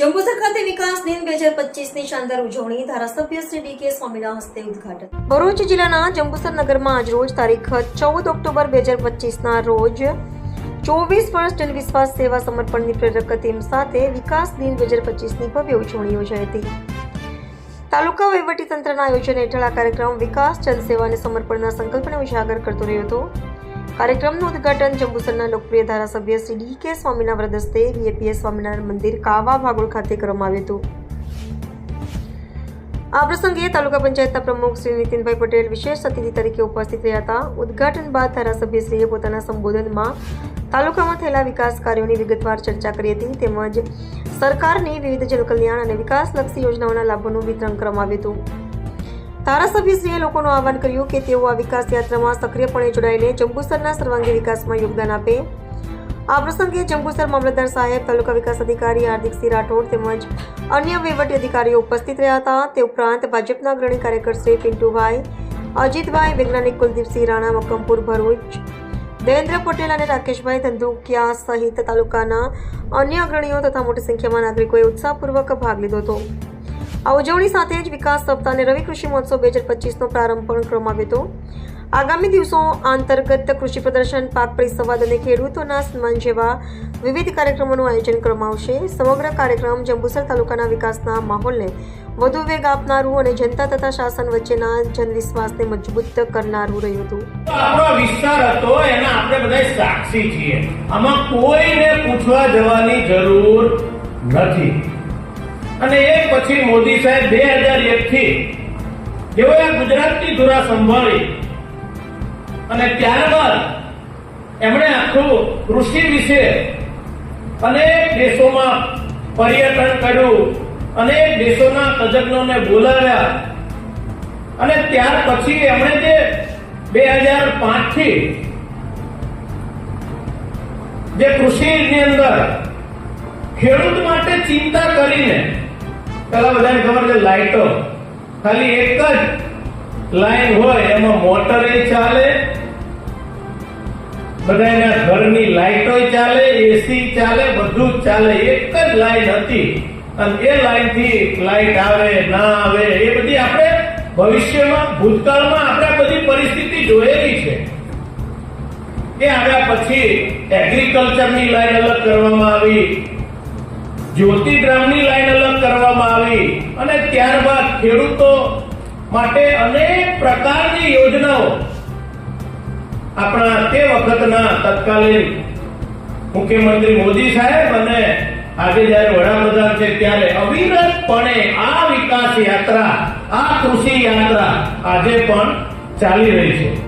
જંબુસર ખાતે વિકાસ દિન બે હજાર પચીસની શાનદાર ઉજવણી ધારાસભ્ય શ્રી કે સ્વામીના હસ્તે ઉદઘાટન. ભરૂચ જિલ્લાના જંબુસર નગરમાં આજરોજ તારીખ ચૌદ ઓક્ટોબર બે હજાર પચીસના રોજ ચોવીસ વર્ષ જનવિશ્વાસ સેવા સમર્પણની પ્રેરક સાથે વિકાસ દિન બે હજાર પચીસની ભવ્ય ઉજવણી યોજાઈ હતી. તાલુકા વહીવટી તંત્રના આયોજન હેઠળ આ કાર્યક્રમ વિકાસ જનસેવા અને સમર્પણના સંકલ્પને ઉજાગર કરતો રહ્યો હતો. કાર્યક્રમનું ઉદ્ઘાટન જંબુસરના લોકપ્રિય ધારાસભ્ય શ્રી ડી કે સ્વામીના વ્રદસ્તે વીએપીએસ સ્વામિનારાયણ મંદિર, કાવા, ભાગોળ ખાતે કરવામાં આવ્યું હતું. આ પ્રસંગે તાલુકા પંચાયતના પ્રમુખ શ્રી નીતિનભાઈ પટેલ વિશેષ અતિથિ તરીકે ઉપસ્થિત રહ્યા હતા. ઉદઘાટન બાદ ધારાસભ્યશ્રીએ પોતાના સંબોધનમાં તાલુકામાં થયેલા વિકાસ કાર્યોની વિગતવાર ચર્ચા કરી હતી. તેમજ સરકારની વિવિધ જનકલ્યાણ અને વિકાસલક્ષી યોજનાઓના લાભોનું વિતરણ કરવામાં આવ્યું હતું. ધારાસભ્યશ્રીએ લોકોનું આહવાન કર્યું કે તેઓ આ વિકાસ યાત્રામાં સક્રિયપણે જોડાઈને જંબુસરના સર્વાંગી વિકાસમાં યોગદાન આપે. આ પ્રસંગે જંબુસર મામલતદાર સાહેબ, તાલુકા વિકાસ અધિકારી હાર્દિકસિંહ રાઠોડ તેમજ અન્ય વહીવટી અધિકારીઓ ઉપસ્થિત રહ્યા હતા. તે ઉપરાંત ભાજપના અગ્રણી કાર્યકર શ્રી પિન્ટુભાઈ, અજીતભાઈ, વૈજ્ઞાનિક કુલદીપસિંહ રાણા, મક્કમપુર ભરૂચ, દેવેન્દ્ર પટેલ અને રાકેશભાઈ ધંધુકિયા સહિત તાલુકાના અન્ય અગ્રણીઓ તથા મોટી સંખ્યામાં નાગરિકોએ ઉત્સાહપૂર્વક ભાગ લીધો હતો. આ ઉજવણી સાથે જ વિકાસ સપ્તાહ અને રવિ કૃષિ મહોત્સવ બે હજાર પચીસનો પ્રારંભ પણ કરવામાં આવ્યો હતો. આગામી દિવસો અંતર્ગત કૃષિ પ્રદર્શન, પાક પરિસંવાદ અને ખેડૂતોના સન્માન જેવા વિવિધ કાર્યક્રમોનું આયોજન કરવામાં આવશે. સમગ્ર કાર્યક્રમ જંબુસર તાલુકાના વિકાસના માહોલને વધુ વેગ આપનારું અને જનતા તથા શાસન વચ્ચેના જનવિશ્વાસને મજબૂત કરનારું રહ્યું હતું. આપણો વિસ્તાર હતો, એના આપણે બધા સાક્ષી છીએ. આમાં કોઈને પૂછવા જવાની જરૂર નથી. અને એ પછી મોદી સાહેબ બે હજાર એક થી જેઓએ ગુજરાતની ધુરા સંભાળી અને ત્યારબાદ એમણે આખું કૃષિ વિશે અનેક દેશોમાં પર્યટન કર્યું, અનેક દેશોના તજજ્ઞોને બોલાવ્યા. અને ત્યાર પછી એમણે જે બે હજાર પાંચથી જે કૃષિની અંદર ખેડૂત માટે ચિંતા કરીને પેલા બધાને ખબર છે, લાઈટો. ખાલી એક જ લાઈન હોય, એમાં મોટર ચાલે બધાના ઘરની લાઈટો ચાલે એસી ચાલે, બધું ચાલે. એક જ લાઈન હતી. અને એ લાઈનથી લાઈટ આવે, ના આવે, એ બધી આપણે ભવિષ્યમાં, ભૂતકાળમાં આપણે બધી પરિસ્થિતિ જોયેલી છે. એ આવ્યા પછી એગ્રીકલ્ચરની લાઈન અલગ કરવામાં આવી. જ્યોતિગ્રામની લાઈન અલગ કરવામાં આવી. અને ત્યારબાદ ખેડૂતો માટે અનેક પ્રકારની યોજનાઓ આપણા તે વખતના તત્કાલીન મુખ્યમંત્રી મોદી સાહેબ અને આજે જયારે વડાપ્રધાન છે ત્યારે અવિરતપણે આ વિકાસ યાત્રા, આ કૃષિ યાત્રા આજે પણ ચાલી રહી છે.